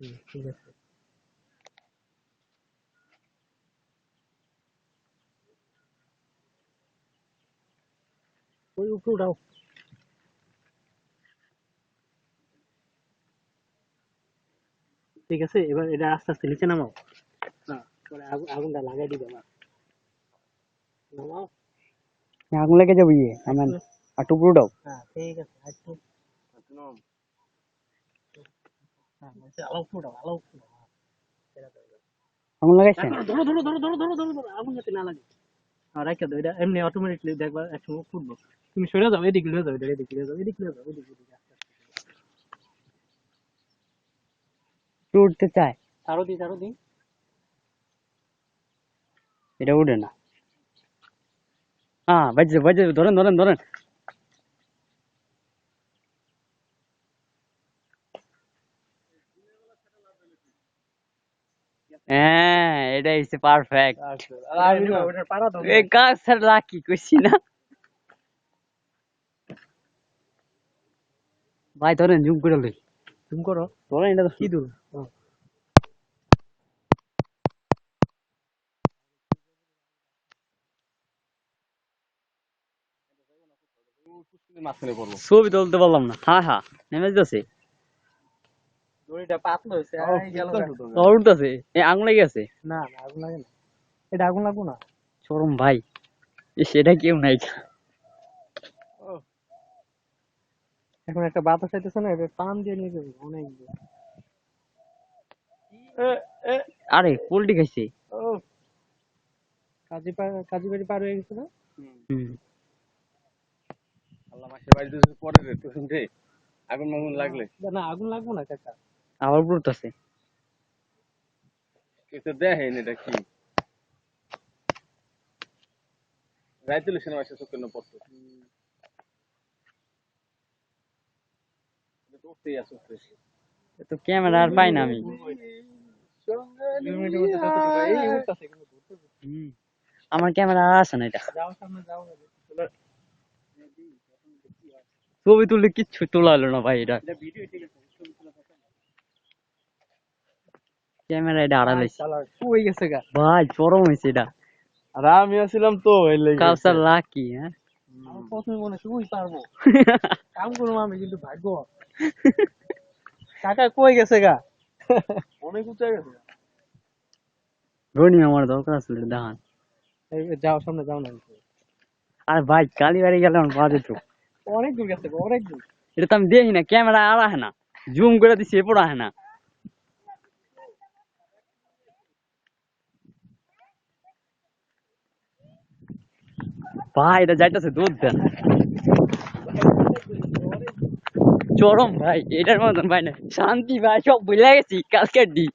হুম, ঠিক আছে। ওই উপরে উঠাও। ঠিক আছে এবার এটা আস্তে আস্তে নিচে নামাও। আগুন আগুনটা লাগাই দিবে না নামাও। আগুন লেগে যাবে ইয়ে আমেন। আর টুকরো দাও হ্যাঁ ঠিক আছে একটু হ্যাঁ বলছে আলো উপরে উঠাও আলো উপরে উঠাও হ্যাঁ, সেটা তো আগুন লাগাইছেন ধরো ধরো ধরো ধরো ধরো ধরো ধরো আগুন যাতে না লাগে। আর রাখা দাও এটা এমনি অটোমেটিকলি দেখবা একসময় ফুটবো। তুমি সরে যাও এদিক লিয়ে যাও এদিক লিয়ে যাও এদিক লিয়ে যাও এদিক এদিক আস্তে আস্তে উঠতে চায়। চারো দি চারো দি এটা উঠে না। হ্যাঁ বাজছে ধরেন ধরেন ধরেন। হ্যাঁ এটা হচ্ছে পারফেক্ট এই গাছ লাকি কইছি না। ভাই ধরেন জুম করে লই। তুমি করো। ধরেন এটা কি দূর? ছবি তুলতে পারলাম না। হ্যাঁ হ্যাঁ নেমে যাচ্ছে। দড়িটা পাতলা এ আগুন লেগে আছে? না না আগুন লাগে না। এটা আগুন লাগবো না। চরম ভাই। সেটা কেউ নাই এখন একটা বাতাস আইতেছে না এটা পান দিয়ে নিয়ে যাবে অনেক আরে পোল্ট্রি খাইছে। ও। কাজী পার কাজী বাড়ি পার হয়ে গেছে না? হুম। আল্লাহ মাসে বাড়িতে পরে রে আগুন মাগুন লাগলে। না আগুন লাগবো না কাকা। আবার উঠতেছে কিছু দেখেন এটা কি? রাইতুল সিনেমা শেষ কেন পড়তো। এটা তো আছে ক্যামেরা আর পাই না আমি। আমার ক্যামেরা আর আসে না এটা। ছবি তুললে কিচ্ছু তোলা হলো না ভাই এটা এটা ভিডিও ঠিক আছে ছবি তোলা থাকে না। ক্যামেরা এটা আড়াল কই গেছে গা। ভাই চরম হয়েছে এটা। আর আমি আসছিলাম তো এই লেগে কাউসার লাকি হ্যাঁ? আমার প্রথমে মনে ওই পারব। কাম করব আমি কিন্তু ভাগ্য। কাকা কই গেছে গা? অনেক উঁচা গেছে। রনি আমার দরকার আছে এই যাও সামনে যাও না। আরে ভাই কালীবাড়ি গেলে আমার বাজে তো অনেক দূর গেছে অনেক দূর। এটা তো আমি দেখি না ক্যামেরা আর আহে না। জুম করে দিছি এরপর আহে না। ভাই, এটা যাইতেছে দুধ দেন। চরম ভাই, এটার মতন ভাই না। শান্তি ভাই, সব বুঝলে গেছি কালকের ডি